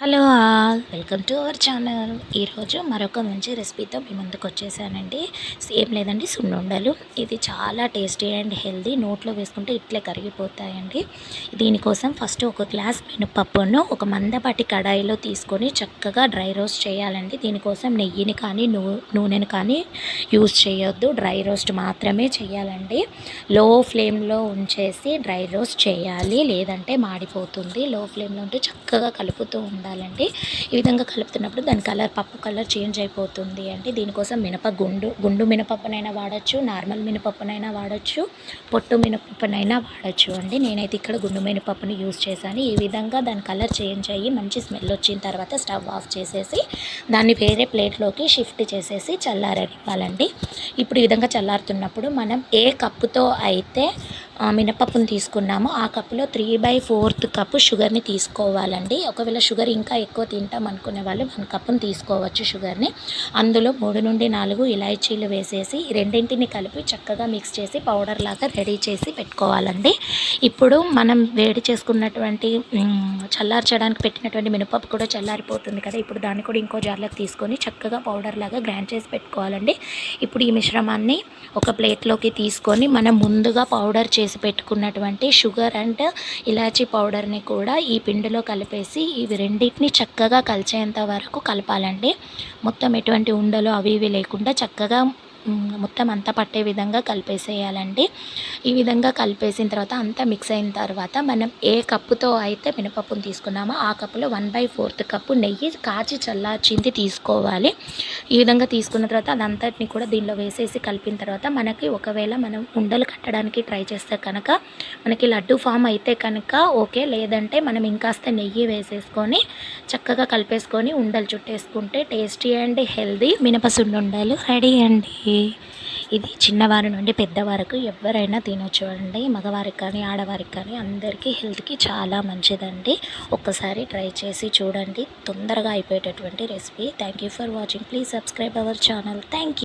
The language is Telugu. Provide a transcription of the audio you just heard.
Hello 啊 all welcome to our channel. ఈరోజు మరొక మంచి రెసిపీతో మీ ముందుకు వచ్చేసానండి. ఏం లేదండి సున్నుండలు ఇది చాలా టేస్టీ అండ్ హెల్దీ. నోట్లో వేసుకుంటే ఇట్లే కరిగిపోతాయండి. దీనికోసం ఫస్ట్ ఒక గ్లాస్ మినపప్పును ఒక మందపాటి కడాయిలో తీసుకొని చక్కగా డ్రై రోస్ట్ చేయాలండి. దీనికోసం నెయ్యిని కానీ నూ నూనెను కానీ యూజ్ చేయొద్దు. డ్రై రోస్ట్ మాత్రమే చేయాలండి. లో ఫ్లేమ్లో ఉంచేసి డ్రై రోస్ట్ చేయాలి. లేదంటే మాడిపోతుంది. లో ఫ్లేమ్లో ఉంటే చక్కగా కలుపుతూ ఉండాలండి. ఈ విధంగా కలుపుతున్నప్పుడు దాని కలర్ పప్పు కలర్ చేంజ్ అయిపోతుంది అంటే దీనికోసం మినప గుండు గుండు మినపప్పునైనా వాడచ్చు నార్మల్ మినపప్పునైనా వాడచ్చు పొట్టు మినపప్పునైనా వాడచ్చు అండి. నేనైతే ఇక్కడ గుండు మినపప్పుని యూజ్ చేశాను. ఈ విధంగా దాని కలర్ చేంజ్ అయ్యి మంచి స్మెల్ వచ్చిన తర్వాత స్టవ్ ఆఫ్ చేసేసి దాన్ని వేరే ప్లేట్లోకి షిఫ్ట్ చేసేసి చల్లారనివ్వాలండి. ఇప్పుడు ఈ విధంగా చల్లారుతున్నప్పుడు మనం ఏ కప్పుతో అయితే మినపప్పును తీసుకున్నాము. ఆ కప్పులో త్రీ బై ఫోర్త్ కప్పు షుగర్ని తీసుకోవాలండి. ఒకవేళ షుగర్ ఇంకా ఎక్కువ తింటాం అనుకునే వాళ్ళు వన్ కప్పును తీసుకోవచ్చు షుగర్ని అందులో మూడు నుండి నాలుగు ఇలాచీలు వేసేసి రెండింటిని కలిపి చక్కగా మిక్స్ చేసి పౌడర్ లాగా రెడీ చేసి పెట్టుకోవాలండి. ఇప్పుడు మనం వేడి చేసుకున్నటువంటి చల్లార్చడానికి పెట్టినటువంటి మినపప్పు కూడా చల్లారిపోతుంది కదా. ఇప్పుడు దాన్ని కూడా ఇంకో జార్లకు తీసుకొని చక్కగా పౌడర్ లాగా గ్రైండ్ చేసి పెట్టుకోవాలండి. ఇప్పుడు ఈ మిశ్రమాన్ని ఒక ప్లేట్లోకి తీసుకొని మనం ముందుగా పౌడర్ చేసి చేసి పెట్టుకున్నటువంటి షుగర్ అండ్ ఇలాచీ పౌడర్ని కూడా ఈ పిండిలో కలిపేసి ఇవి రెండింటిని చక్కగా కలిసేంత వరకు కలపాలండి. మొత్తం ఎటువంటి ఉండలు అవి ఇవి లేకుండా చక్కగా మొత్తం అంతా పట్టే విధంగా కలిపేసేయాలండి. ఈ విధంగా కలిపేసిన తర్వాత అంతా మిక్స్ అయిన తర్వాత మనం ఏ కప్పుతో అయితే మినపప్పును తీసుకున్నామో ఆ కప్పులో వన్ బై ఫోర్త్ కప్పు నెయ్యి కాచి చల్లార్చింది తీసుకోవాలి. ఈ విధంగా తీసుకున్న తర్వాత అదంతటిని కూడా దీనిలో వేసేసి కలిపిన తర్వాత మనకి ఒకవేళ మనం ఉండలు కట్టడానికి ట్రై చేస్తే కనుక మనకి లడ్డు ఫామ్ అయితే కనుక ఓకే. లేదంటే మనం ఇంకాస్త నెయ్యి వేసేసుకొని చక్కగా కలిపేసుకొని ఉండలు చుట్టేసుకుంటే టేస్టీ అండ్ హెల్దీ మినపసుండుండలు రెడీ అండి. ఇది చిన్నవారి నుండి పెద్దవారికి ఎవరైనా తినొచ్చు అండి మగవారికి కానీ ఆడవారికి కానీ అందరికీ హెల్త్కి చాలా మంచిదండి. ఒక్కసారి ట్రై చేసి చూడండి. తొందరగా అయిపోయేటటువంటి recipe. Thank you for watching. Please subscribe our channel. Thank you